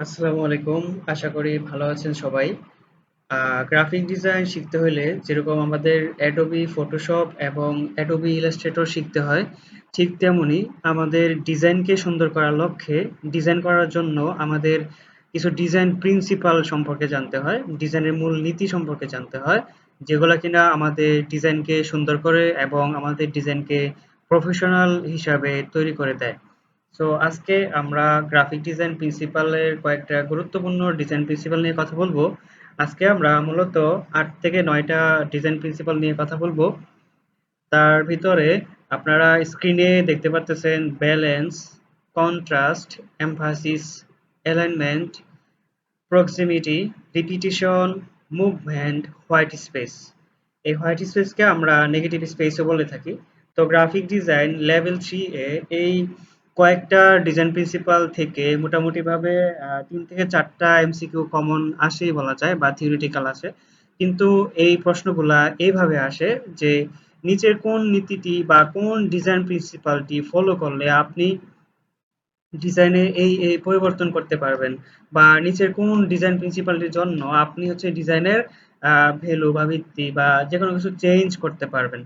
আসসালামু আলাইকুম। আশা করি ভালো আছেন সবাই। গ্রাফিক ডিজাইন শিখতে হলে যেরকম আমাদের অ্যাডোবি ফটোশপ এবং অ্যাডোবি ইলাস্ট্রেটর শিখতে হয়, ঠিক তেমনি আমাদের ডিজাইনকে সুন্দর করার লক্ষ্যে ডিজাইন করার জন্য আমাদের কিছু ডিজাইন প্রিন্সিপাল সম্পর্কে জানতে হয়, ডিজাইনের মূল নীতি সম্পর্কে জানতে হয়, যেগুলো কিনা আমাদের ডিজাইনকে সুন্দর করে এবং আমাদের ডিজাইনকে প্রফেশনাল হিসাবে তৈরি করে দেয়। সো আজকে আমরা গ্রাফিক ডিজাইন প্রিন্সিপালের কয়েকটা গুরুত্বপূর্ণ ডিজাইন প্রিন্সিপাল নিয়ে কথা বলব। আজকে আমরা মূলত আট থেকে নয়টা ডিজাইন প্রিন্সিপাল নিয়ে কথা বলব। তার ভিতরে আপনারা স্ক্রিনে দেখতে পারতেছেন balance contrast emphasis alignment proximity repetition movement white space এই হোয়াইট স্পেসকে আমরা নেগেটিভ স্পেসও বলে থাকি। তো গ্রাফিক ডিজাইন লেভেল থ্রি এ এই কয়েকটা ডিজাইন প্রিন্সিপাল থেকে মোটামুটিভাবে তিন থেকে চারটা এমসিকিউ কমন আসেই বলা যায় বা থিওরিটিক্যাল আসে কিন্তু এই প্রশ্নগুলা এইভাবে আসে যে নিচের কোন নীতিটি বা কোন ডিজাইন প্রিন্সিপালটি ফলো করলে আপনি ডিজাইনে এই এই পরিবর্তন করতে পারবেন বা নিচের কোন ডিজাইন প্রিন্সিপালটির জন্য আপনি হচ্ছে ডিজাইনের ভ্যালু বা ভিত্তি বা যে কোনো কিছু চেঞ্জ করতে পারবেন।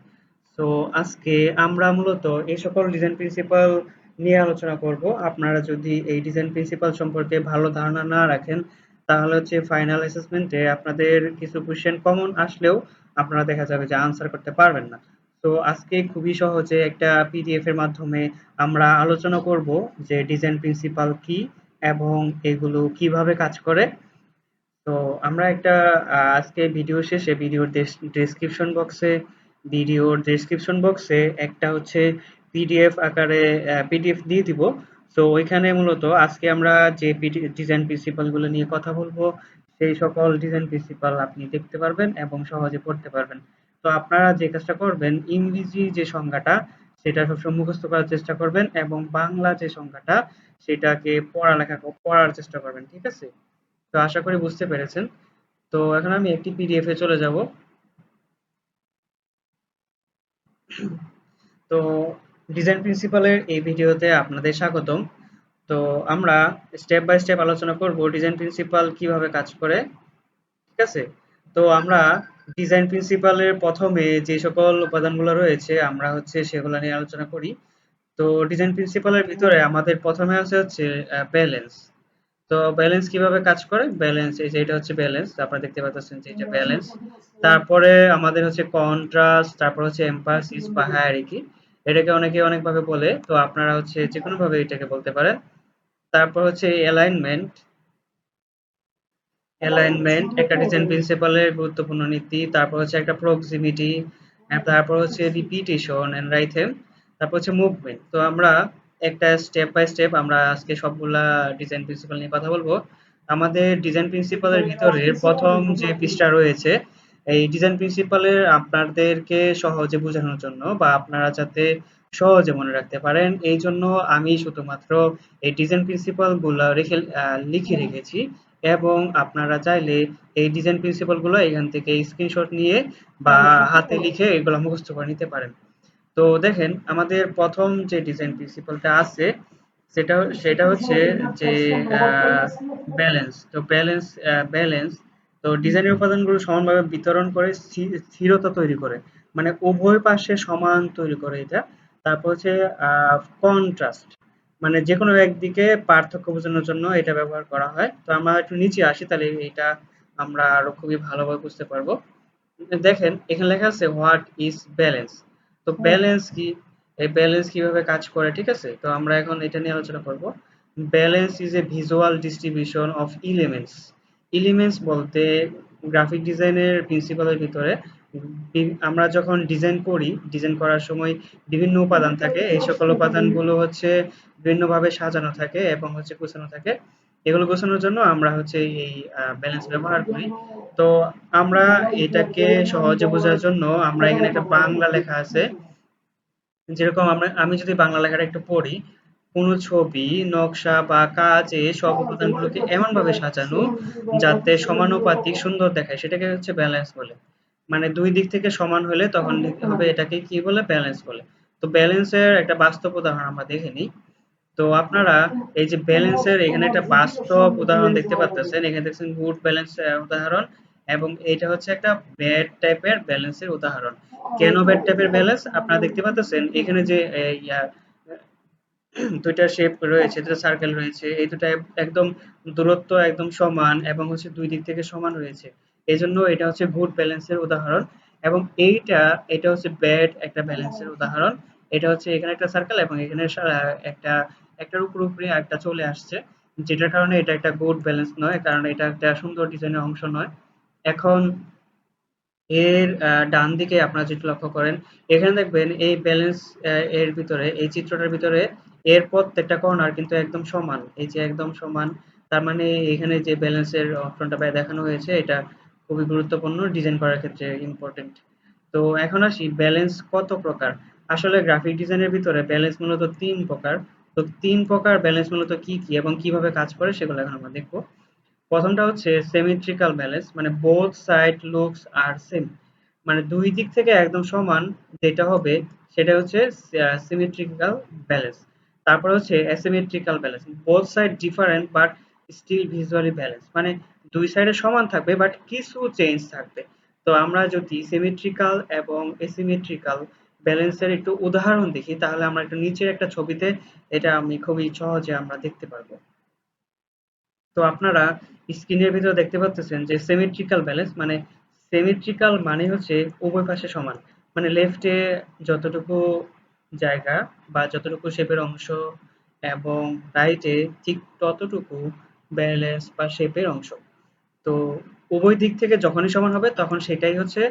তো আজকে আমরা মূলত এই সকল ডিজাইন প্রিন্সিপাল নিয়ে আলোচনা করব। আপনারা যদি এই ডিজাইন প্রিন্সিপাল সম্পর্কে ভালো ধারণা না রাখেন, তাহলে হচ্ছে ফাইনাল অ্যাসেসমেন্টে আপনাদের কিছু কোশ্চেন কমন আসলেও আপনারা দেখা যাবে যে আনসার করতে পারবেন না। তো আজকে খুবই সহজে একটা পিডিএফ এর মাধ্যমে আমরা আলোচনা করব যে ডিজাইন প্রিন্সিপাল কি এবং এগুলো কীভাবে কাজ করে। তো আমরা একটা আজকে ভিডিও শেষে ভিডিওর ডেসক্রিপশন বক্সে ভিডিওর ডেসক্রিপশন বক্সে একটা হচ্ছে পিডিএফ আকারে পিডিএফ দিয়ে দিব। তো ওইখানে মূলত আজকে আমরা যে ডিজাইন প্রিন্সিপালগুলো নিয়ে কথা বলব, সেই সকল ডিজাইন প্রিন্সিপাল আপনি দেখতে পারবেন এবং সহজে পড়তে পারবেন। তো আপনারা যে কাজটা করবেন, ইংরেজি যে সংজ্ঞাটা, সেটা সবসময় মুখস্থ করার চেষ্টা করবেন এবং বাংলা যে সংজ্ঞাটা, সেটাকে পড়ালেখা, পড়ার চেষ্টা করবেন, ঠিক আছে? তো আশা করি বুঝতে পেরেছেন। তো এখন আমি একটি পিডিএফ এ চলে যাব। তো ডিজাইন প্রিন্সিপালের এই ভিডিওতে আপনাদের স্বাগতম। তো আমরা স্টেপ বাই স্টেপ আলোচনা করব ডিজাইন প্রিন্সিপাল কীভাবে কাজ করে, ঠিক আছে? তো আমরা ডিজাইন প্রিন্সিপালের প্রথমে যে সকল উপাদানগুলো রয়েছে, আমরা হচ্ছে সেগুলো নিয়ে আলোচনা করি। তো ডিজাইন প্রিন্সিপালের ভিতরে আমাদের প্রথমে আছে হচ্ছে ব্যালেন্স তো ব্যালেন্স কীভাবে কাজ করে? ব্যালেন্স এই যে এটা হচ্ছে ব্যালেন্স আপনারা দেখতে পাচ্ছেন যে এটা ব্যালেন্স তারপরে আমাদের হচ্ছে কন্ট্রাস্ট তারপর হচ্ছে এমফাসিস বা হায়ারার্কি এটাকে অনেকে অনেকভাবে বলে, তো আপনারা হচ্ছে যে ভাবে এটাকে বলতে পারেন। তারপর হচ্ছে অ্যালাইনমেন্ট অ্যালাইনমেন্ট একটা ডিজাইন প্রিন্সিপালের গুরুত্বপূর্ণ নীতি, তারপর হচ্ছে একটা প্রক্সিমিটি তারপর হচ্ছে রিপিটেশন এন্ড রাইথেম তারপর হচ্ছে মুভমেন্ট তো আমরা একটা স্টেপ বাই স্টেপ আমরা আজকে সবগুলা ডিজাইন প্রিন্সিপাল নিয়ে কথা বলব। আমাদের ডিজাইন প্রিন্সিপালের ভিতরে প্রথম যে পৃষ্ঠা রয়েছে এই ডিজাইন প্রিন্সিপালের আপনাদেরকে সহজে বোঝানোর জন্য বা আপনারা যাতে সহজে মনে রাখতে পারেন, এই জন্য আমি শুধুমাত্র এই ডিজাইন প্রিন্সিপালগুলো রেখে লিখে রেখেছি এবং আপনারা চাইলে এই ডিজাইন প্রিন্সিপালগুলো এখান থেকে স্ক্রিনশট নিয়ে বা হাতে লিখে এগুলো মুখস্থ করে নিতে পারেন। তো দেখেন, আমাদের প্রথম যে ডিজাইন প্রিন্সিপালটা আছে, সেটা সেটা হচ্ছে যে ব্যালেন্স তো ব্যালেন্স ব্যালেন্স তো ডিজাইনের উপাদানগুলো সমানভাবে বিতরণ করে স্থিরতা তৈরি করে। মানে উভয় পাশে সমান তৈরি করে এটা। তারপর হচ্ছে কন্ট্রাস্ট মানে যে কোনো একদিকে পার্থক্য বোঝানোর জন্য এটা ব্যবহার করা হয়। তো আমরা একটু নিচে আসি তাহলে এটা আমরা আরও খুবই ভালোভাবে বুঝতে পারব। দেখেন এখানে লেখা আছে হোয়াট ইজ ব্যালেন্স তো ব্যালেন্স কি? এই ব্যালেন্স কীভাবে কাজ করে ঠিক আছে? তো আমরা এখন এটা নিয়ে আলোচনা করব। Balance is a visual distribution of elements elements বলতে গ্রাফিক ডিজাইনের প্রিন্সিপালের ভিতরে আমরা যখন ডিজাইন করি ডিজাইন করার সময় বিভিন্ন উপাদান থাকে। এই সকল উপাদানগুলো হচ্ছে বিভিন্নভাবে সাজানো থাকে এবং হচ্ছে গোছানো থাকে। এগুলো গোছানোর জন্য আমরা হচ্ছে এই ব্যালেন্স ব্যবহার করি। তো আমরা এটাকে সহজে বোঝার জন্য আমরা এখানে একটা বাংলা লেখা আছে। যেরকম আমরা, আমি যদি বাংলা লেখাটা একটু পড়ি কোনো ছবি, নকশা বা কাজে সব উপাদানগুলোকে এমন ভাবে সাজানো যাতে সমানুপাতিক সুন্দর দেখায়, সেটাকে হচ্ছে ব্যালেন্স বলে। মানে দুই দিক থেকে সমান হলে তখন লিখতে হবে এটাকে কি বলে? ব্যালেন্স বলে। তো ব্যালেন্সের একটা বাস্তব উদাহরণ আমরা দেখে নিই। তো আপনারা এই যে ব্যালেন্সের এখানে একটা বাস্তব উদাহরণ দেখতে পাচ্ছেন এখানে দেখছেন গুড ব্যালেন্স উদাহরণ এবং এটা হচ্ছে একটা ব্যাড টাইপের ব্যালেন্সের উদাহরণ। কেন ব্যাড টাইপের ব্যালেন্স আপনারা দেখতে পাচ্ছেন এখানে যে ইয়া দুইটা শেপ রয়েছে দুটো সার্কেল রয়েছে, এই দুটা একদম দূরত্ব একদম সমান এবং হচ্ছে দুই দিক থেকে সমান রয়েছে। এই জন্য এটা হচ্ছে গুড ব্যালেন্সের উদাহরণ এবং এইটা, এটা হচ্ছে ব্যাড একটা ব্যালেন্সের উদাহরণ। এটা হচ্ছে এখানে একটা সার্কেল এবং এখানে একটা, একটার উপর উপরে একটা চলে আসছে, যেটার কারণে এটা একটা গুড ব্যালেন্স নয়, কারণ এটা একটা সুন্দর ডিজাইনের অংশ নয়। এখন এর ডান দিকে আপনারা যদি লক্ষ্য করেন, এখানে দেখবেন এই ব্যালেন্স এর ভিতরে, এই চিত্রটার ভিতরে এর প্রত্যেকটা কর্নার কিন্তু একদম সমান। এই যে একদম সমান, তার মানে এখানে যে ব্যালেন্সের অপশনটা দেখানো হয়েছে, এটা খুবই গুরুত্বপূর্ণ ডিজাইন করার ক্ষেত্রে ইম্পর্টেন্ট তো এখন আসি ব্যালেন্স কত প্রকার? আসলে গ্রাফিক ডিজাইনের ভিতরে ব্যালেন্স মূলত তিন প্রকার। তো তিন প্রকার ব্যালেন্স মূলত কি কি এবং কীভাবে কাজ করে সেগুলো এখন আমরা দেখব। প্রথমটা হচ্ছে সেমিট্রিক্যাল ব্যালেন্স মানে both side looks are same মানে দুই দিক থেকে একদম সমান যেটা হবে সেটা হচ্ছে সিমেট্রিক্যাল ব্যালেন্স তারপর হচ্ছে asymmetrical balance both side different but still visually balance মানে দুই সাইডে সমান থাকবে বাট কিছু চেঞ্জ থাকবে। তো আমরা যদি সিমেট্রিক্যাল এবং এসিমেট্রিক্যাল ব্যালেন্সের একটু উদাহরণ দেখি, তাহলে আমরা একটু নিচের একটা ছবিতে এটা আমি খুবই সহজে আমরা দেখতে পারব। তো আপনারা স্ক্রিনের ভিতরে দেখতে পাচ্ছেন যে সিমেট্রিক্যাল ব্যালেন্স মানে সিমেট্রিক্যাল মানে হচ্ছে উভয় পাশে সমান। মানে লেফটে যতটুকু জায়গা বা যতটুকু শেপের অংশ এবং রাইটে ঠিক ততটুকু ব্যালেন্স বা শেপের অংশ। তো উভয় দিক থেকে যখনই সমান হবে তখন সেটাই হচ্ছে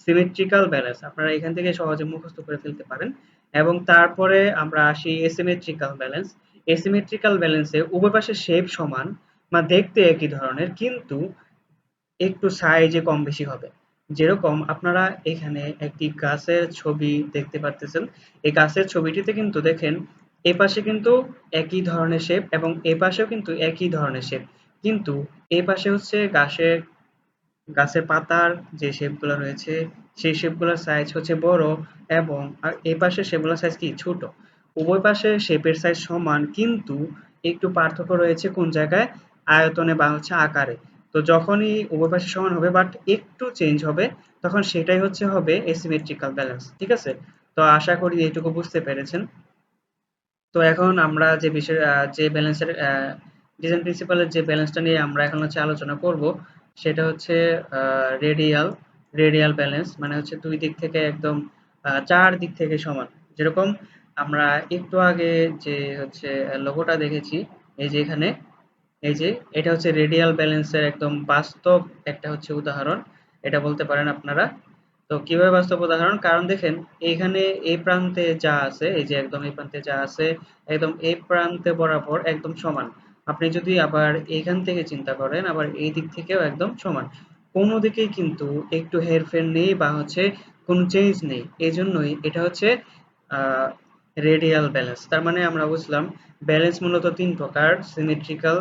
সিমেট্রিক্যাল ব্যালেন্স আপনারা এখান থেকে সহজে মুখস্থ করে ফেলতে পারেন। এবং তারপরে আমরা আসি এসিমেট্রিক্যাল ব্যালেন্স এসিমেট্রিক্যাল ব্যালেন্সে উভয় পাশে শেপ সমান বা দেখতে একই ধরনের, কিন্তু একটু সাইজে কম বেশি হবে। যেরকম আপনারা এখানে একটি গাছের ছবি দেখতে পারতেছেন। এই গাছের ছবিটিতে কিন্তু দেখেন এ পাশে কিন্তু একই ধরনের শেপ এবং এ পাশেও কিন্তু একই ধরনের শেপ কিন্তু এ পাশে হচ্ছে গাছের গাছের পাতার যে শেপগুলো রয়েছে, সেই শেপগুলোর সাইজ হচ্ছে বড় এবং আর এ পাশে সেগুলোর সাইজ কি? ছোট। উভয় পাশে শেপের সাইজ সমান, কিন্তু একটু পার্থক্য রয়েছে কোন জায়গায়? আয়তনে বা হচ্ছে আকারে। তো যখনই উভয় সমান হবে বাট একটু চেঞ্জ হবে, তখন সেটাই হচ্ছে হবে এসিমেট্রিক্যাল ব্যালেন্স ঠিক আছে? তো আশা করি এইটুকু বুঝতে পেরেছেন। তো এখন আমরা যে বিষয় যে ব্যালেন্সের ডিজাইন প্রিন্সিপালের যে ব্যালেন্সটা নিয়ে আমরা এখন হচ্ছে আলোচনা করব, সেটা হচ্ছে রেডিয়াল রেডিয়াল ব্যালেন্স মানে হচ্ছে দুই দিক থেকে একদম চার দিক থেকে সমান। যেরকম আমরা একটু আগে যে হচ্ছে লোগোটা দেখেছি, এই যে এখানে এই যে, এটা হচ্ছে রেডিয়াল ব্যালেন্সের একদম বাস্তব একটা হচ্ছে উদাহরণ। এটা বলতে পারেন আপনারা। তো কীভাবে বাস্তব উদাহরণ? কারণ দেখেন এইখানে এই প্রান্তে যা আছে, এই যে একদম এই প্রান্তে যা আছে, একদম এই প্রান্তে বরাবর একদম সমান। আপনি যদি আবার এখান থেকে চিন্তা করেন, আবার এই দিক থেকেও একদম সমান। কোনো দিকেই কিন্তু একটু হেরফের নেই বা হচ্ছে কোনো চেঞ্জ নেই। এই জন্যই এটা হচ্ছে রেডিয়াল ব্যালেন্স তার মানে আমরা বুঝলাম ব্যালেন্স মূলত তিন প্রকার সিমেট্রিক্যাল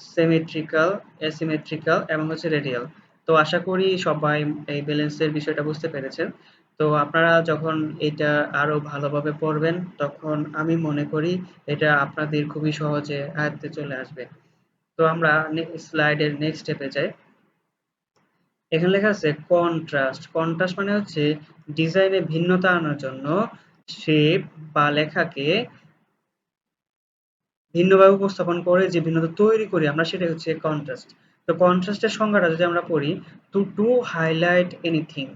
সিমেট্রিক্যাল অ্যাসিমেট্রিক্যাল এবং হচ্ছে রেডিয়াল তো আশা করি সবাই এই ব্যালেন্সের বিষয়টা বুঝতে পেরেছেন। তো আপনারা যখন এটা আরও ভালোভাবে পড়বেন, তখন আমি মনে করি এটা আপনাদের খুবই সহজে আয়ত্তে চলে আসবে। তো আমরা স্লাইডের নেক্সট স্টেপে যাই। এখানে লেখা আছে কন্ট্রাস্ট কন্ট্রাস্ট মানে হচ্ছে ডিজাইনে ভিন্নতা আনার জন্য শেপ বা লেখাকে ভিন্নভাবে উপস্থাপন করে যে ভিন্নতা তৈরি করি, আমরা সেটা হচ্ছে কন্ট্রাস্ট তো কন্ট্রাস্টের সংজ্ঞাটা যদি আমরা পড়ি টু টু হাইলাইট এনিথিং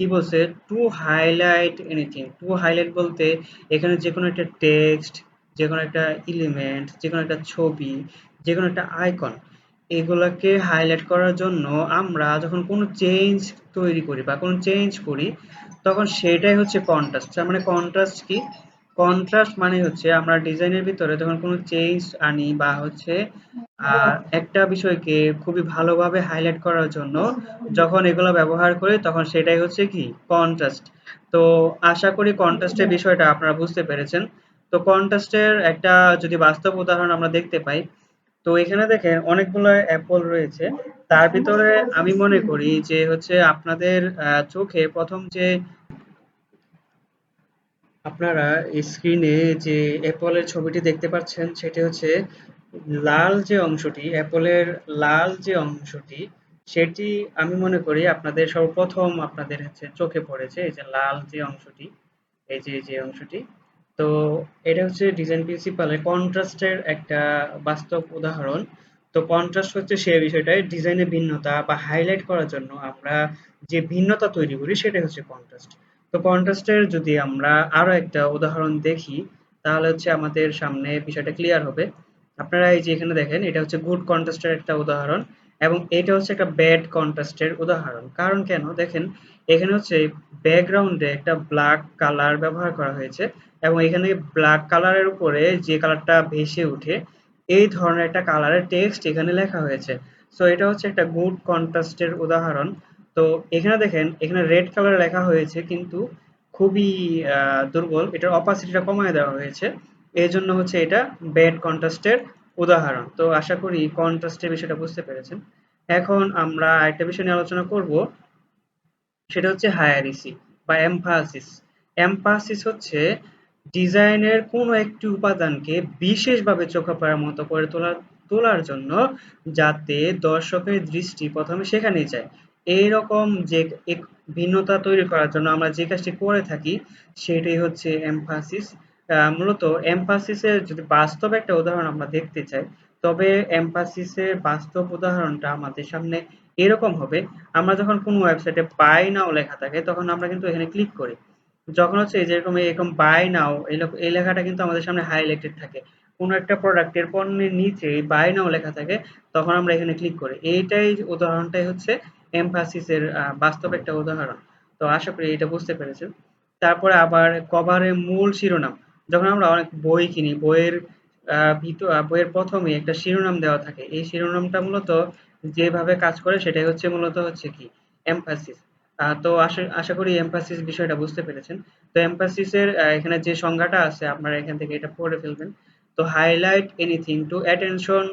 কি বলছে? To highlight anything to highlight বলতে এখানে যে কোনো একটা টেক্সট যে কোনো একটা এলিমেন্ট যে কোনো একটা ছবি যে কোনো একটা আইকন এগুলাকে হাইলাইট করার জন্য আমরা যখন কোনো চেঞ্জ তৈরি করি বা কোনো চেঞ্জ করি, তখন সেটাই হচ্ছে কন্ট্রাস্ট তার মানে কন্ট্রাস্ট কি? কন্ট্রাস্ট মানে হচ্ছে আমরা ডিজাইনের ভিতরে যখন কোনো চেঞ্জ আনি বা হচ্ছে একটা বিষয়কে খুবই ভালোভাবে হাইলাইট করার জন্য যখন এগুলো ব্যবহার করি তখন সেটাই হচ্ছে কি? কন্ট্রাস্ট তো আশা করি কন্ট্রাস্টের বিষয়টা আপনারা বুঝতে পেরেছেন। তো কন্ট্রাস্টের একটা যদি বাস্তব উদাহরণ আমরা দেখতে পাই, তো এখানে দেখেন অনেকগুলো অ্যাপল রয়েছে। তার ভিতরে আমি মনে করি যে হচ্ছে আপনাদের চোখে প্রথম যে আপনারা স্ক্রিনে যে অ্যাপলের ছবিটি দেখতে পাচ্ছেন, সেটি হচ্ছে লাল যে অংশটি অ্যাপলের লাল যে অংশটি, সেটি আমি মনে করি আপনাদের সর্বপ্রথম আপনাদের হচ্ছে চোখে পড়েছে, এই যে লাল যে অংশটি, এই যে যে অংশটি। তো এটা হচ্ছে ডিজাইন প্রিন্সিপালের কন্ট্রাস্টের একটা বাস্তব উদাহরণ। তো কন্ট্রাস্ট হচ্ছে সে বিষয়টাই ডিজাইনের ভিন্নতা বা হাইলাইট করার জন্য আমরা যে ভিন্নতা তৈরি করি সেটাই হচ্ছে কন্ট্রাস্ট তো কন্ট্রাস্টের যদি আমরা আরও একটা উদাহরণ দেখি, তাহলে হচ্ছে আমাদের সামনে বিষয়টা ক্লিয়ার হবে। আপনারা এই যে এখানে দেখেন, এটা হচ্ছে গুড কন্ট্রাস্টের একটা উদাহরণ এবং এটা হচ্ছে একটা ব্যাড কন্ট্রাস্টের উদাহরণ। কারণ কেন? দেখেন, এখানে হচ্ছে ব্যাকগ্রাউন্ডে একটা ব্ল্যাক কালার ব্যবহার করা হয়েছে এবং এখানে ব্ল্যাক কালারের উপরে যে কালারটা ভেসে উঠে এই ধরনের একটা কালারের টেক্সট এখানে লেখা হয়েছে। সো এটা হচ্ছে একটা গুড কন্ট্রাস্টের উদাহরণ। তো এখানে দেখেন, এখানে রেড কালার লেখা হয়েছে কিন্তু খুবই দুর্বল। এটার অপাসিটিটা কমায় দেওয়া হয়েছে। এই জন্য হচ্ছে এটা ব্যাড কন্ট্রাস্টের উদাহরণ। তো আশা করি কন্ট্রাস্টের বিষয়টা বুঝতে পেরেছেন। এখন আমরা একটা বিষয় নিয়ে আলোচনা করব। সেটা হচ্ছে হায়ারিসি বা এমফাসিস এমফাসিস হচ্ছে ডিজাইনের কোনো একটি উপাদানকে বিশেষভাবে চোখে পড়ার মতো করে তোলার তোলার জন্য যাতে দর্শকের দৃষ্টি প্রথমে সেখানেই যায়। এইরকম যে ভিন্নতা তৈরি করার জন্য আমরা যে কাজটি করে থাকি, সেটাই হচ্ছে এমফাসিস মূলত এমফাসিসের যদি বাস্তব একটা উদাহরণ আমরা দেখতে চাই, তবে এমফাসিসের বাস্তব উদাহরণটা আমাদের সামনে এরকম হবে, আমরা যখন কোনো ওয়েবসাইটে বাই নাও লেখা থাকে, তখন আমরা কিন্তু এখানে ক্লিক করি। যখন হচ্ছে যেরকম এরকম বাই নাও এই লেখাটা কিন্তু আমাদের সামনে হাইলাইটেড থাকে। কোনো একটা প্রোডাক্টের পণ্যের নিচে বাই নাও লেখা থাকে, তখন আমরা এখানে ক্লিক করি। এইটাই উদাহরণটাই হচ্ছে এমফাসিসের বাস্তব একটা উদাহরণ। তো আশা করি এটা বুঝতে পেরেছেন তারপরে আবার কভারের মূল শিরোনাম। যখন আমরা অনেক বই কিনি, বইয়ের ভিতর বইয়ের প্রথমে একটা শিরোনাম দেওয়া থাকে। এই শিরোনামটা মূলত যেভাবে কাজ করে সেটাই হচ্ছে মূলত হচ্ছে কি? এমফাসিস তো আশা আশা করি এমফাসিস বিষয়টা বুঝতে পেরেছেন। তো এমফাসিসের এখানে যে সংজ্ঞাটা আছে, আপনারা এখান থেকে এটা পড়ে ফেলবেন। তো highlight anything to attention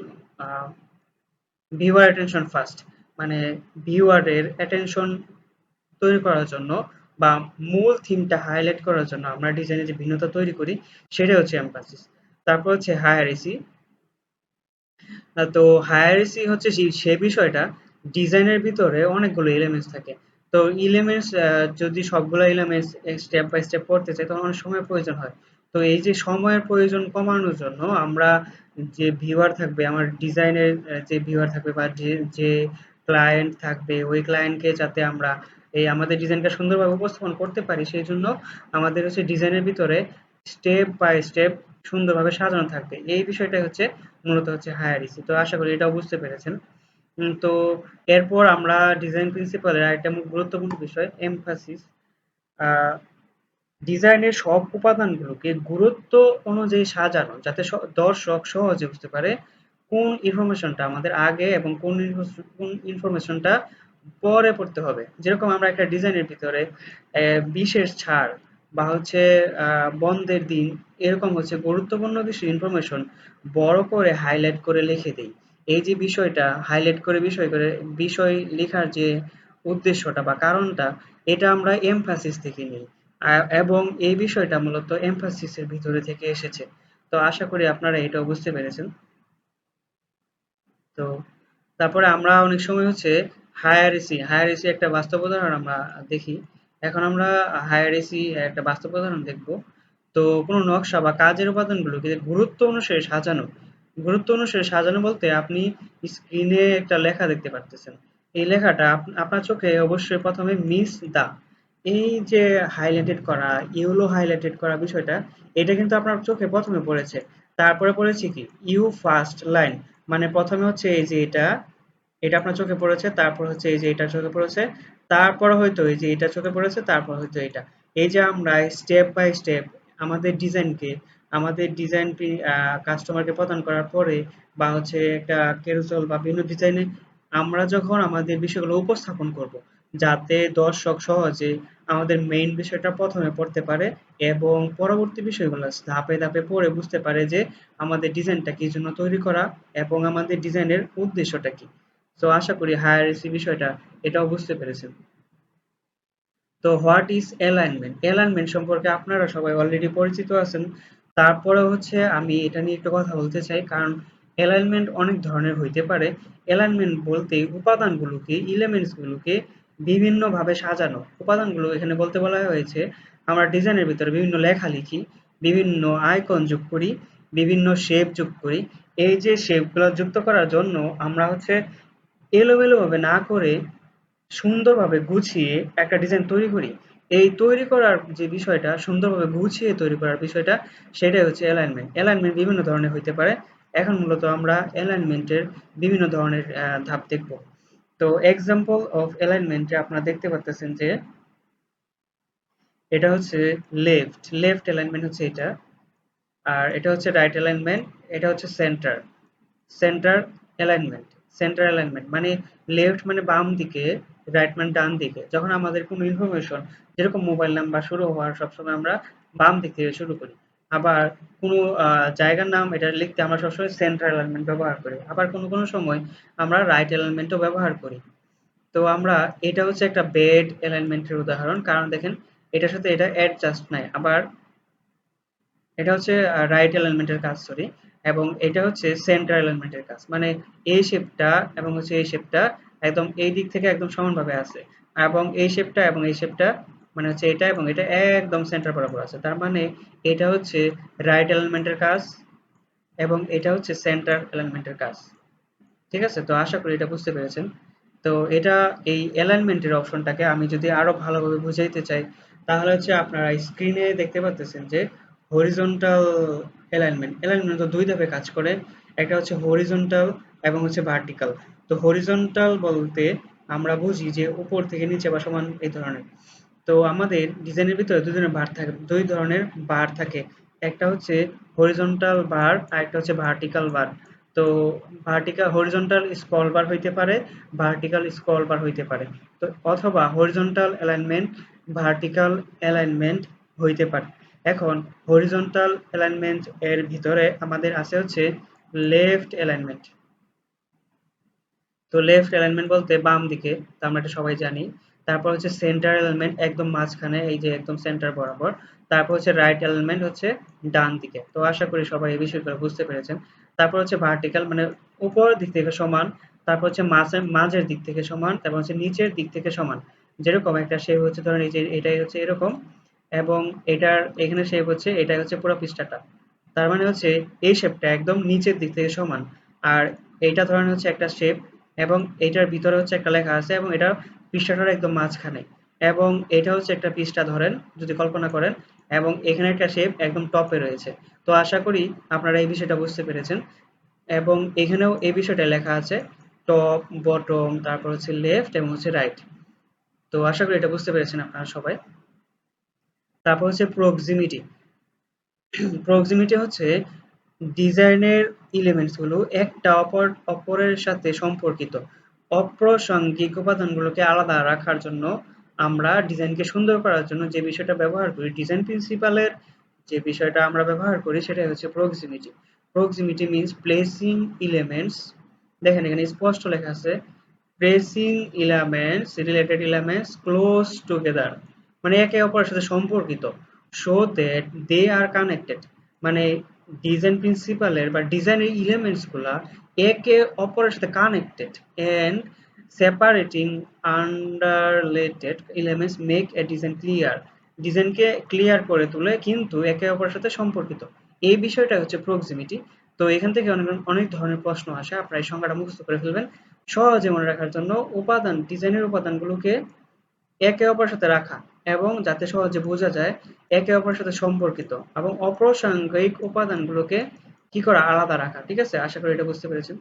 viewer attention first মানে ভিউয়ারের অ্যাটেনশন তৈরি করার জন্য বা মূল থিমটা হাইলাইট করার জন্য আমরা ডিজাইনে যে ভিন্নতা তৈরি করি, সেটাই হচ্ছে এমফাসিস তারপর হচ্ছে হায়ারিসি তো হায়ারিসি হচ্ছে সে বিষয়টা ডিজাইনের ভিতরে অনেকগুলো এলিমেন্টস থাকে। তো এলিমেন্টস যদি সবগুলো এলিমেন্টস স্টেপ বাই স্টেপ পড়তে চাই, তখন অনেক সময় প্রয়োজন হয়। তো এই যে সময়ের প্রয়োজন কমানোর জন্য আমরা যে ভিউয়ার থাকবে, আমার ডিজাইনের যে ভিউয়ার থাকবে বা যে ক্লায়েন্ট থাকবে, ওই ক্লায়েন্টকে যাতে আমরা এই আমাদের ডিজাইনটা সুন্দরভাবে উপস্থাপন করতে পারি, সেই জন্য আমাদের হচ্ছে ডিজাইনের ভিতরে স্টেপ বাই স্টেপ সুন্দরভাবে সাজানো থাকবে। এই বিষয়টা হচ্ছে মূলত হচ্ছে হায়ারিসি তো আশা করি এটাও বুঝতে পেরেছেন। তো এরপর আমরা ডিজাইন প্রিন্সিপালের একটা গুরুত্বপূর্ণ বিষয় এমফাসিস ডিজাইনের সব উপাদানগুলোকে গুরুত্ব অনুযায়ী সাজানো যাতে দর্শক সহজে বুঝতে পারে কোন ইনফরমেশনটা আমাদের আগে এবং কোন কোন ইনফরমেশনটা পরে পড়তে হবে। যেরকম আমরা একটা ডিজাইনের ভিতরে বিশেষ ছাড় বা হচ্ছে বন্ধের দিন, এরকম হচ্ছে গুরুত্বপূর্ণ কিছু ইনফরমেশন বড় করে হাইলাইট করে লিখে দেই। এই যে বিষয়টা হাইলাইট করে বিষয় করে, বিষয় লেখার যে উদ্দেশ্যটা বা কারণটা, এটা আমরা এমফাসিস থেকে নিই। এবং এই বিষয়টা মূলত এমফাসিসের ভিতরে থেকে এসেছে। তো আশা করি আপনারা এটাও বুঝতে পেরেছেন। তো তারপরে আমরা অনেক সময় হচ্ছে হায়ার এসি হায়ার এসি একটা বাস্তব উদাহরণ আমরা দেখি। এখন আমরা হায়ার এসি একটা বাস্তব উদাহরণ দেখব। তো কোনো নকশা বা কাজের উপাদানগুলোকে গুরুত্ব অনুসারে সাজানো, গুরুত্ব অনুসারে সাজানো বলতে আপনি স্ক্রিনে একটা লেখা দেখতে পারতেছেন। এই লেখাটা আপনার চোখে অবশ্যই প্রথমে মিস দা এই যে হাইলাইটেড করা ইউলো হাইলাইটেড করা বিষয়টা, এটা কিন্তু আপনার চোখে প্রথমে পড়েছে। তারপরে পড়েছে কি? ইউ ফার্স্ট লাইন মানে প্রথমে হচ্ছে এই যে এটা এটা আপনার চোখে পড়েছে, তারপর হচ্ছে এই যে এটা চোখে পড়েছে, তারপর হয়তো এই যে এটা চোখে পড়েছে, তারপর হয়তো এটা। এই যে আমরা স্টেপ বাই স্টেপ আমাদের ডিজাইনকে আমাদের ডিজাইন কাস্টমারকে প্রদান করার পরে বা হচ্ছে একটা কেরোসল বা বিভিন্ন ডিজাইনে আমরা যখন আমাদের বিষয়গুলো উপস্থাপন করব যাতে দর্শক সহজে আমাদের মেইন বিষয়টা প্রথমে পড়তে পারে এবং পরবর্তী বিষয়গুলো ধাপে ধাপে পড়ে বুঝতে পারে যে আমাদের ডিজাইনটা কি জন্য তৈরি করা এবং আমাদের ডিজাইনের উদ্দেশ্যটা কি। তো আশা করি হায়ার এসি বিষয়টা এটাও বুঝতে পেরেছেন। তো হোয়াট ইজ অ্যালাইনমেন্ট অ্যালাইনমেন্ট সম্পর্কে আপনারা সবাই অলরেডি পরিচিত আছেন। তারপরে হচ্ছে আমি এটা নিয়ে একটু কথা বলতে চাই, কারণ অ্যালাইনমেন্ট অনেক ধরনের হইতে পারে। অ্যালাইনমেন্ট বলতে উপাদানগুলোকে এলিমেন্টসগুলোকে বিভিন্নভাবে সাজানো। উপাদানগুলো এখানে বলতে বলা হয়েছে, আমরা ডিজাইনের ভিতরে বিভিন্ন লেখা লিখি, বিভিন্ন আইকন যোগ করি, বিভিন্ন শেপ যোগ করি। এই যে শেপগুলো যুক্ত করার জন্য আমরা হচ্ছে এলোমেলোভাবে না করে সুন্দরভাবে গুছিয়ে একটা ডিজাইন তৈরি করি। এই তৈরি করার যে বিষয়টা, সুন্দরভাবে গুছিয়ে তৈরি করার বিষয়টা, সেটাই হচ্ছে অ্যালাইনমেন্ট অ্যালাইনমেন্ট বিভিন্ন ধরনের হইতে পারে। এখন মূলত আমরা অ্যালাইনমেন্টের বিভিন্ন ধরনের ধাপ দেখব। তো এক্সাম্পল অফ অ্যালাইনমেন্টে আপনারা দেখতে পাচ্ছেন যে এটা হচ্ছে লেফট লেফট অ্যালাইনমেন্ট হচ্ছে এটা, আর এটা হচ্ছে রাইট অ্যালাইনমেন্ট এটা হচ্ছে centre centre alignment centre alignment মানে লেফট মানে বাম দিকে রাইট মানে ডান দিকে। যখন আমাদের কোনো ইনফরমেশন যেরকম মোবাইল নাম্বার শুরু হওয়ার সবসময় আমরা বাম দিক থেকে শুরু করি। আবার কোনো জায়গার নাম এটা লিখতে আমরা সবসময় সেন্ট্রাল অ্যালাইনমেন্ট ব্যবহার করি। আবার কোনো কোনো সময় আমরা রাইট অ্যালাইনমেন্টও ব্যবহার করি। তো আমরা, এটা হচ্ছে একটা বেড অ্যালাইনমেন্টের উদাহরণ। কারণ দেখেন, এটার সাথে এটা অ্যাডজাস্ট নাই। আবার এটা হচ্ছে রাইট অ্যালাইনমেন্টের কাজ সরি এবং এটা হচ্ছে সেন্ট্রাল অ্যালাইনমেন্টের কাজ। মানে এই শেপটা এবং হচ্ছে এই শেপটা একদম এই দিক থেকে একদম সমানভাবে আছে। এবং এই শেপটা এবং এই শেপটা মানে হচ্ছে এটা এবং এটা একদম সেন্টার বরাবর আছে। তার মানে এটা হচ্ছে রাইট এলিমেন্টের কাজ এবং এটা হচ্ছে সেন্টার এলিমেন্টের কাজ। ঠিক আছে? তো আশা করি এটা বুঝতে পেরেছেন। তো এটা এই অ্যালাইনমেন্টের অপশনটাকে আমি যদি আরও ভালোভাবে বুঝাইতে চাই, তাহলে হচ্ছে আপনারা স্ক্রিনে দেখতে পাচ্ছেন যে হরিজন্টাল অ্যালাইনমেন্ট অ্যালাইনমেন্ট তো দুই ধাপে কাজ করে, একটা হচ্ছে হরিজন্টাল এবং হচ্ছে ভার্টিক্যাল তো হরিজন্টাল বলতে আমরা বুঝি যে উপর থেকে নিচে বা সমান এই ধরনের। তো আমাদের ডিজাইনের ভিতরে দুই ধরনের বার থাকে, দুই ধরনের বার থাকে। একটা হচ্ছে হরিজন্টাল বার আর একটা হচ্ছে ভার্টিক্যাল বার তো ভার্টিক্যাল হরিজন্টাল স্কল বার হইতে পারে ভার্টিক্যাল স্কল বার হইতে পারে। তো অথবা হরিজন্টাল অ্যালাইনমেন্ট ভার্টিক্যাল অ্যালাইনমেন্ট হইতে পারে। এখন হরিজন্টাল অ্যালাইনমেন্ট এর ভিতরে আমাদের আছে হচ্ছে লেফট অ্যালাইনমেন্ট তো লেফট অ্যালাইনমেন্ট বলতে বাম দিকে তো আমরা এটা সবাই জানি। তারপর হচ্ছে সেন্টার এলিমেন্ট একদম মাঝখানে, এই যে একদম সেন্টার বরাবর। তারপর হচ্ছে রাইট এলিমেন্ট হচ্ছে ডান দিকে। তো আশা করি সবাই এই বিষয়গুলো বুঝতে পেরেছেন। তারপর হচ্ছে ভার্টিক্যাল মানে উপর দিক থেকে সমান, তারপর হচ্ছে মাঝে, মাঝের দিক থেকে সমান, তারপর হচ্ছে নিচের দিক থেকে সমান। যেরকম একটা শেপ হচ্ছে, ধরেন এই যে এটাই হচ্ছে এরকম, এবং এটার এখানে শেপ হচ্ছে, এটাই হচ্ছে পুরো পৃষ্ঠাটা। তার মানে হচ্ছে এই শেপটা একদম নিচের দিক থেকে সমান। আর এইটা ধরেন হচ্ছে একটা শেপ এবং এটার ভিতরে হচ্ছে একটা লেখা আছে, এবং এটা পৃষ্ঠাটার একদম মাঝখানে। এবং এটা হচ্ছে একটা পৃষ্ঠা ধরেন, যদি কল্পনা করেন, এবং এখানে একটা শেপ একদম টপে রয়েছে। তো আশা করি আপনারা এই বিষয়টা বুঝতে পেরেছেন। এবং এখানেও এই বিষয়টা লেখা আছে টপ বটম তারপর হচ্ছে লেফট এবং হচ্ছে রাইট তো আশা করি এটা বুঝতে পেরেছেন আপনারা সবাই। তারপর হচ্ছে প্রক্সিমিটি প্রক্সিমিটি হচ্ছে ডিজাইনের এলিমেন্টসগুলো একটা অপর, অপরের সাথে সম্পর্কিত। অপ্রাসঙ্গিক উপাদানগুলোকে আলাদা রাখার জন্য আমরা ডিজাইনকে সুন্দর করার জন্য যে বিষয়টা ব্যবহার করি, ডিজাইন প্রিন্সিপালের যে বিষয়টা আমরা ব্যবহার করি সেটা হচ্ছে proximity. Proximity means placing elements দেখেন এখানে স্পষ্ট লেখা আছে placing elements related elements close together মানে একে অপরের সাথে সম্পর্কিত। Show that they are connected মানে ডিজাইন প্রিন্সিপালের বা ডিজাইনের এলিমেন্টসগুলা একে অপরের সাথে connected and separating unrelated elements make a design clear ডিজাইনকে clear করে তোলে কিন্তু একে অপরের সাথে সম্পর্কিত। এই বিষয়টা হচ্ছে প্রক্সিমিটি তো এখান থেকে অনেক অনেক ধরনের প্রশ্ন আসে। আপনারা এই সংজ্ঞাটা মুখস্থ করে ফেলবেন। সহজে মনে রাখার জন্য উপাদান ডিজাইনের উপাদানগুলোকে একে অপরের সাথে রাখা এবং যাতে সহজে বোঝা যায় একে অপরের সাথে সম্পর্কিত এবং অপ্রাসঙ্গিক উপাদানগুলোকে কি করা আলাদা রাখা, ঠিক আছে? আশা করি এটা বুঝতে পেরেছেন।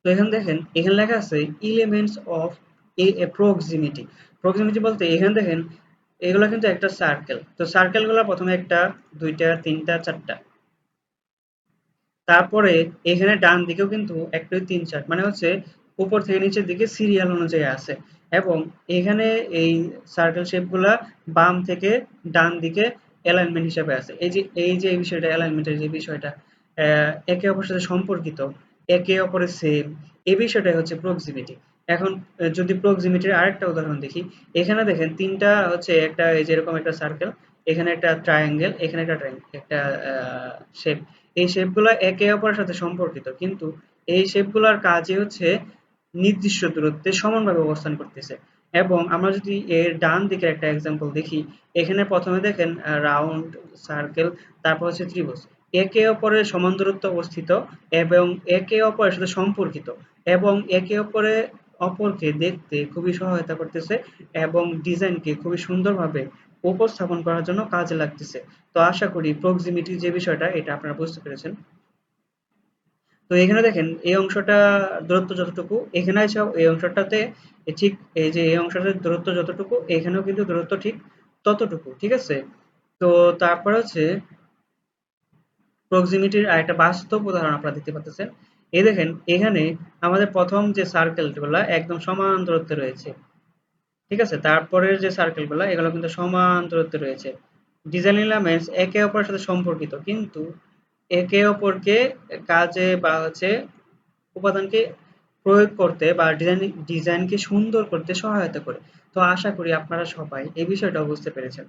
তো এখানে দেখেন, এখানে লেখা আছে elements of a proximity proximity বলতে এখানে দেখেন, এগুলো কিন্তু একটা সার্কেল তো সার্কেলগুলো প্রথমে একটা, দুইটা, তিনটা, চারটা। তারপরে এখানে ডান দিকেও কিন্তু একটা তিন, চার মানে হচ্ছে উপর থেকে নিচের দিকে সিরিয়াল অনুযায়ী আছে। এবং এখানে এই সার্কেল শেপগুলা বাম থেকে ডান দিকে অ্যালাইনমেন্ট হিসেবে আছে। এই যে এই যে বিষয়টা অ্যালাইনমেন্টের যে বিষয়টা একে অপরের সাথে সম্পর্কিত, একে অপরের সেম এই বিষয়টাই হচ্ছে প্রক্সিমিটি এখন যদি প্রক্সিমিটির আরেকটা উদাহরণ দেখি, এখানে দেখেন তিনটা হচ্ছে একটা এই যেরকম একটা সার্কেল এখানে একটা ট্রায়াঙ্গেল এখানে একটা একটা শেপ এই শেপগুলো একে অপরের সাথে সম্পর্কিত, কিন্তু এই শেপগুলোর কাজই হচ্ছে নির্দিষ্ট দূরত্বে সমানভাবে অবস্থান করতেছে। এবং আমরা যদি এর ডান দিকে একটা এক্সাম্পল দেখি, এখানে প্রথমে দেখেন রাউন্ড সার্কেল তারপর হচ্ছে ত্রিভুজ। একে অপরের সমান দূরত্ব অবস্থিত এবং একে অপরের সাথে সম্পর্কিত এবং একে অপরে, অপরকে দেখতে খুবই সহায়তা করতেছে এবং ডিজাইনকে খুবই সুন্দরভাবে উপস্থাপন করার জন্য কাজে লাগতেছে। তো আশা করি প্রক্সিমিটি যে বিষয়টা, এটা আপনারা বুঝতে পেরেছেন। তো এখানে দেখেন এই অংশটা দূরত্ব যতটুকু, এখানে সব এই অংশটাতে ঠিক এই যে এই অংশটার দূরত্ব যতটুকু, এখানেও কিন্তু দূরত্ব ঠিক ততটুকু, ঠিক আছে? তো তারপর হচ্ছে প্রক্সিমিটির আরেকটা বাস্তব উদাহরণ আপনারা দেখতে পাচ্ছেন। এই দেখেন, এখানে আমাদের প্রথম যে সার্কেলগুলো একদম সমান দূরত্বে রয়েছে। ঠিক আছে? তারপরের যে সার্কেলগুলো এগুলো কিন্তু সমান দূরত্বে রয়েছে। ডিজাইন এলিমেন্টস একে অপরের সাথে সম্পর্কিত, কিন্তু একে অপরকে কাজে বা হচ্ছে উপাদানকে প্রয়োগ করতে বা ডিজাইন ডিজাইনকে সুন্দর করতে সহায়তা করে। তো আশা করি আপনারা সবাই এই বিষয়টা বুঝতে পেরেছেন।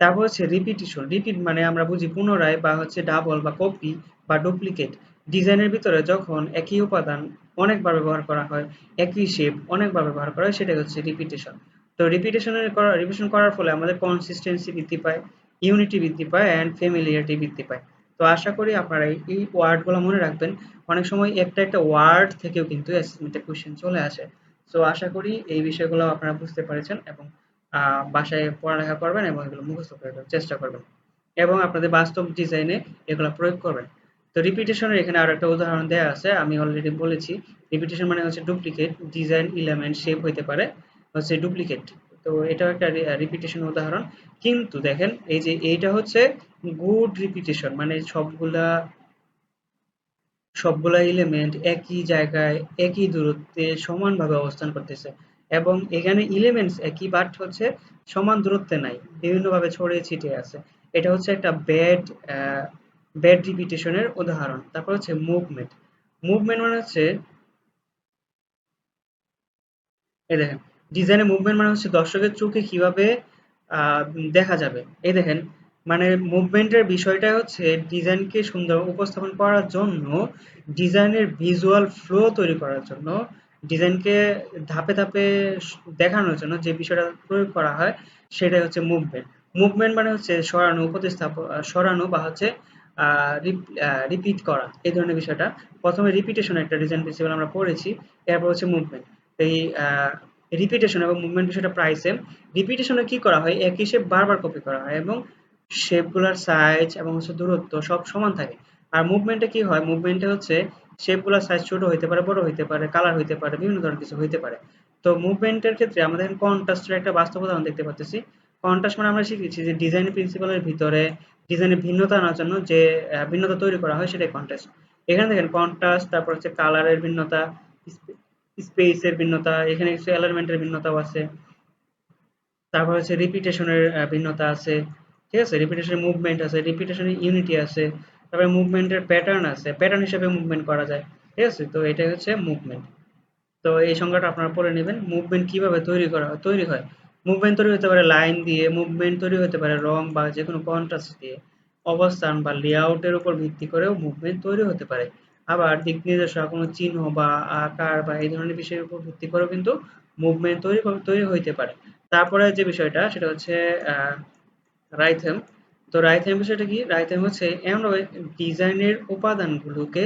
তারপর হচ্ছে রিপিটিশন রিপিট মানে আমরা বুঝি পুনরায় বা হচ্ছে ডাবল বা কপি বা ডুপ্লিকেট ডিজাইনের ভিতরে যখন একই উপাদান অনেকবার ব্যবহার করা হয়, একই শেপ অনেকবার ব্যবহার করা হয় সেটা হচ্ছে রিপিটেশন তো রিপিটেশনের করা রিপিটেশন করার ফলে আমাদের কনসিস্টেন্সি বৃদ্ধি পায় ইউনিটি বৃদ্ধি পায় অ্যান্ড ফ্যামিলিয়ারিটি বৃদ্ধি পায়। তো আশা করি আপনারা এই ওয়ার্ডগুলো মনে রাখবেন। অনেক সময় একটা একটা ওয়ার্ড থেকেও কিন্তু অ্যাসেসমেন্টে কোশ্চেন চলে আসে। তো আশা করি এই বিষয়গুলো আপনারা বুঝতে পেরেছেন এবং বাসায় পড়ালেখা করবেন এবং এগুলো মুখস্থ করে চেষ্টা করবেন। এবং আপনাদের বাস্তব ডিজাইনে এগুলো প্রয়োগ করবেন। তো রিপিটেশনের এখানে আরও একটা উদাহরণ দেওয়া আছে, আমি অলরেডি বলেছি। রিপিটেশন মানে হচ্ছে ডুপ্লিকেট ডিজাইন ইলেমেন্ট শেপ হইতে পারে, হচ্ছে ডুপ্লিকেট তো এটাও একটা রিপিটেশন উদাহরণ। কিন্তু দেখেন, এই যে এইটা হচ্ছে গুড রিপিটেশন মানে সবগুলা সবগুলা এলিমেন্ট একই জায়গায়, একই দূরত্বে সমানভাবে অবস্থান করতেছে। এবং এখানে এলিমেন্টস একই বাট হচ্ছে সমান দূরত্বে নাই, বিভিন্নভাবে ছড়িয়ে ছিটিয়ে আছে। এটা হচ্ছে একটা ব্যাড ব্যাড রিপিটেশনের উদাহরণ। তারপর হচ্ছে মুভমেন্ট মুভমেন্ট মানে হচ্ছে, এই দেখেন ডিজাইনের মুভমেন্ট মানে হচ্ছে দর্শকের চোখে কীভাবে দেখা যাবে। এই দেখেন মানে মুভমেন্টের বিষয়টা হচ্ছে ডিজাইনকে সুন্দর উপস্থাপন করার জন্য ডিজাইনের ভিজুয়াল ফ্লো তৈরি করার জন্য, ডিজাইনকে ধাপে ধাপে দেখানোর জন্য যে বিষয়টা প্রয়োগ করা হয় সেটাই হচ্ছে মুভমেন্ট। মুভমেন্ট মানে হচ্ছে সরানো উপস্থাপন সরানো বা হচ্ছে রিপিট করা, এই ধরনের বিষয়টা। প্রথমে রিপিটেশন একটা ডিজাইন প্রিন্সিপাল আমরা পড়েছি, এরপর হচ্ছে মুভমেন্ট এই রিপিটেশন এবং মুভমেন্ট বিষয়টা প্রায় সেম রিপিটেশনে কি করা হয়? একই শেপ বারবার কপি করা হয় এবং শেপগুলোর সাইজ এবং হচ্ছে দূরত্ব সব সমান থাকে। আর মুভমেন্টে কি হয়? মুভমেন্টে হচ্ছে শেপগুলোর সাইজ ছোট হইতে পারে, বড় হইতে পারে কালার হইতে পারে, বিভিন্ন ধরনের কিছু হইতে পারে। তো মুভমেন্টের ক্ষেত্রে আমাদের কন্ট্রাস্টের একটা বাস্তব উদাহরণ দেখতে পাচ্ছি কন্ট্রাস্ট মানে আমরা শিখেছি যে ডিজাইন প্রিন্সিপালের ভিতরে ডিজাইনের ভিন্নতা আনার জন্য যে ভিন্নতা তৈরি করা হয় সেটাই কন্ট্রাস্ট এখানে দেখেন কন্ট্রাস্ট তারপর হচ্ছে কালারের ভিন্নতা স্পেসের ভিন্নতা, এখানে কিছু এলিমেন্টের ভিন্নতাও আছে। তারপর হচ্ছে রিপিটেশনের ভিন্নতা আছে। ঠিক আছে? রিপিটেশনের মুভমেন্ট আছে রিপিটেশনের ইউনিটি আছে, তারপরে মুভমেন্টের প্যাটার্ন আছে প্যাটার্ন হিসেবে মুভমেন্ট করা যায়, ঠিক আছে? তো এটাই হচ্ছে মুভমেন্ট তো এই সংজ্ঞাটা আপনারা পড়ে নেবেন। মুভমেন্ট কীভাবে তৈরি করা, তৈরি হয়? মুভমেন্ট তৈরি হতে পারে লাইন দিয়ে মুভমেন্ট তৈরি হতে পারে রং বা যে কোনো কন্ট্রাস্ট দিয়ে। অবস্থান বা লেআউটের উপর ভিত্তি করেও মুভমেন্ট তৈরি হতে পারে। আবার দিক নির্দেশক, কোনো চিহ্ন বা আকার বা এই ধরনের বিষয়ের উপর ভিত্তি করেও কিন্তু মুভমেন্ট তৈরি তৈরি হইতে পারে। তারপরে যে বিষয়টা, সেটা হচ্ছে রাইথেম তো রাইথেম বিষয়টা কি? রাইথেম হচ্ছে এমনভাবে ডিজাইনের উপাদানগুলোকে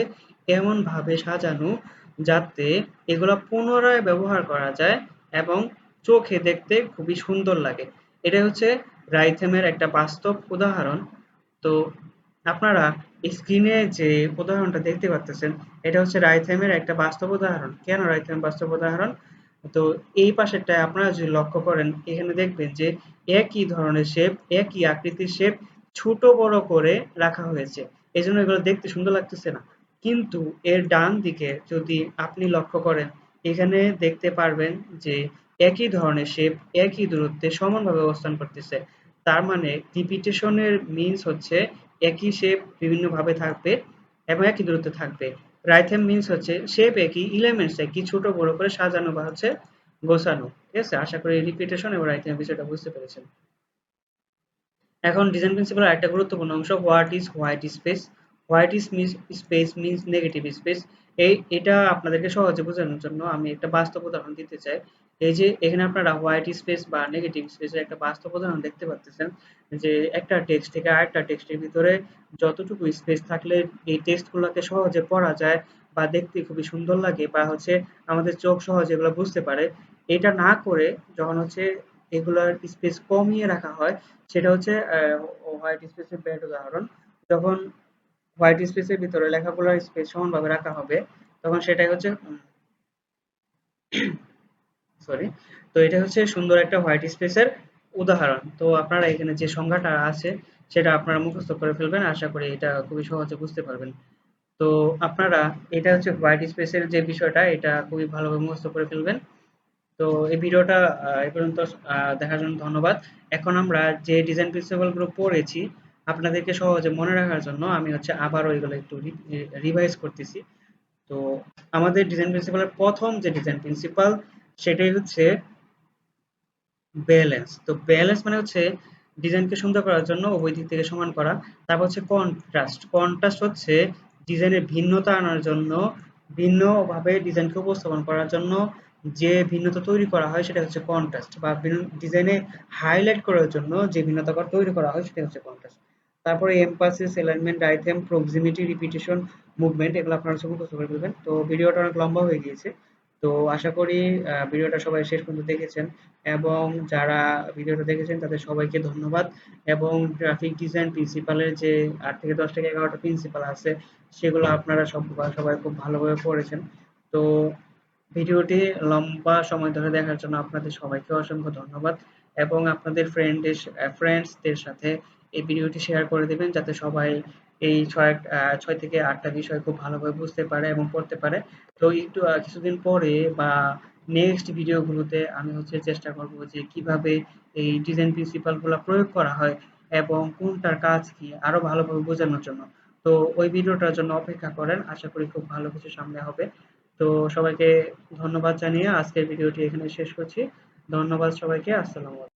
এমনভাবে সাজানো যাতে এগুলো পুনরায় ব্যবহার করা যায় এবং চোখে দেখতে খুবই সুন্দর লাগে। এটা হচ্ছে রাইথেমের একটা বাস্তব উদাহরণ। তো আপনারা স্ক্রিনে যে উদাহরণটা দেখতে পাচ্ছেন এটা হচ্ছে রাইথেমের একটা বাস্তব উদাহরণ। কেন রাইথেম বাস্তব উদাহরণ? তো এই পাশেরটা আপনারা যদি লক্ষ্য করেন, এখানে দেখবেন যে একই ধরনের শেপ একই আকৃতির শেপ ছোট বড় করে রাখা হয়েছে। এই জন্য এগুলো দেখতে সুন্দর লাগতেছে না। কিন্তু এর ডান দিকে যদি আপনি লক্ষ্য করেন, এখানে দেখতে পারবেন যে একই ধরনের শেপ একই দূরত্বে সমানভাবে অবস্থান করতেছে। তার মানে রিপিটেশনের মিনস হচ্ছে একই শেপ বিভিন্নভাবে থাকবে এবং একই দূরত্বে থাকবে। রাইথেম মিনস হচ্ছে শেপ একই ইলেমেন্টস একই ছোট বড় করে সাজানো বা হচ্ছে গোছানো। ঠিক আছে? আশা করি রিপিটেশন এবং রাইথেম বিষয়টা বুঝতে পেরেছেন। এখন ডিজাইন প্রিন্সিপালের একটা গুরুত্বপূর্ণ অংশ what is white space white space means negative space এই, এটা আপনাদেরকে সহজে বোঝানোর জন্য আমি একটা বাস্তব উদাহরণ দিতে চাই। এই যে, এখানে আপনারা হোয়াইট স্পেস বা নেগেটিভ স্পেসের একটা বাস্তব উদাহরণ দেখতে পাচ্ছেন যে, একটা টেক্সট থেকে আরেকটা টেক্সটের ভিতরে যতটুকু স্পেস থাকলে এই টেক্সটগুলোকে সহজে পড়া যায় বা দেখতে খুবই সুন্দর লাগে বা হচ্ছে আমাদের চোখ সহজে এগুলো বুঝতে পারে। এটা না করে যখন হচ্ছে এগুলোর স্পেস কমিয়ে রাখা হয়, সেটা হচ্ছে হোয়াইট স্পেসের ব্যাড উদাহরণ। যখন হোয়াইট স্পেসের ভিতরে লেখাগুলোর স্পেস সমানভাবে রাখা হবে। তখন সেটাই হচ্ছে সরি তো এটা হচ্ছে সুন্দর একটা হোয়াইট স্পেসের উদাহরণ। তো আপনারা এখানে যে সংজ্ঞাটা আছে, সেটা আপনারা মুখস্থ করে ফেলবেন। আশা করি এটা খুবই সহজে বুঝতে পারবেন। তো আপনারা, এটা হচ্ছে হোয়াইট স্পেসের যে বিষয়টা, এটা খুবই ভালোভাবে মুখস্থ করে ফেলবেন। তো এই ভিডিওটা এ পর্যন্ত দেখার জন্য ধন্যবাদ। এখন আমরা যে ডিজাইন প্রিন্সিপালগুলো পড়েছি আপনাদেরকে সহজে মনে রাখার জন্য আমি হচ্ছে আবারও এগুলো একটু রিভাইজ করতেছি। তো আমাদের ডিজাইন প্রিন্সিপালের প্রথম যে ডিজাইন প্রিন্সিপাল সেটাই হচ্ছে ব্যালেন্স তো ব্যালেন্স মানে হচ্ছে ডিজাইনকে সুন্দর করার জন্য উভয় দিক থেকে সমান করা। তারপর হচ্ছে কন্ট্রাস্ট কন্ট্রাস্ট হচ্ছে ডিজাইনের ভিন্নতা আনার জন্য ভিন্নভাবে ডিজাইনকে উপস্থাপন করার জন্য যে ভিন্নতা তৈরি করা হয় সেটা হচ্ছে কন্ট্রাস্ট বা ডিজাইনে হাইলাইট করার জন্য যে ভিন্নতা তৈরি করা হয় সেটা হচ্ছে কন্ট্রাস্ট তারপরে emphasis alignment item proximity repetition movement এগুলো আপনারা সব মুখস্থ করে ফেলবেন। তো ভিডিওটা অনেক লম্বা হয়ে গিয়েছে। তো আশা করি ভিডিওটা সবাই শেষ পর্যন্ত দেখেছেন এবং যারা ভিডিওটা দেখেছেন, তাদের সবাইকে ধন্যবাদ এবং গ্রাফিক ডিজাইন প্রিন্সিপালের যে আট থেকে দশ থেকে এগারোটা প্রিন্সিপাল আছে, সেগুলো আপনারা সব, সবাই খুব ভালোভাবে পড়েছেন। তো ভিডিওটি লম্বা সময় ধরে দেখার জন্য আপনাদের সবাইকে অসংখ্য ধন্যবাদ এবং আপনাদের ফ্রেন্ডের ফ্রেন্ডসদের সাথে এই ভিডিওটি শেয়ার করে দেবেন যাতে সবাই এই ছয় ছয় থেকে আটটা বিষয় খুব ভালোভাবে বুঝতে পারে এবং পড়তে পারে। তো একটু কিছুদিন পরে বা নেক্সট ভিডিওগুলোতে আমি হচ্ছে চেষ্টা করব যে কীভাবে এই ডিজাইন প্রিন্সিপালগুলো প্রয়োগ করা হয় এবং কোনটার কাজ কি আরও ভালোভাবে বোঝানোর জন্য। তো ওই ভিডিওটার জন্য অপেক্ষা করেন, আশা করি খুব ভালো কিছু সামনে হবে। তো সবাইকে ধন্যবাদ জানিয়ে আজকের ভিডিওটি এখানে শেষ করছি। ধন্যবাদ সবাইকে, আসসালামু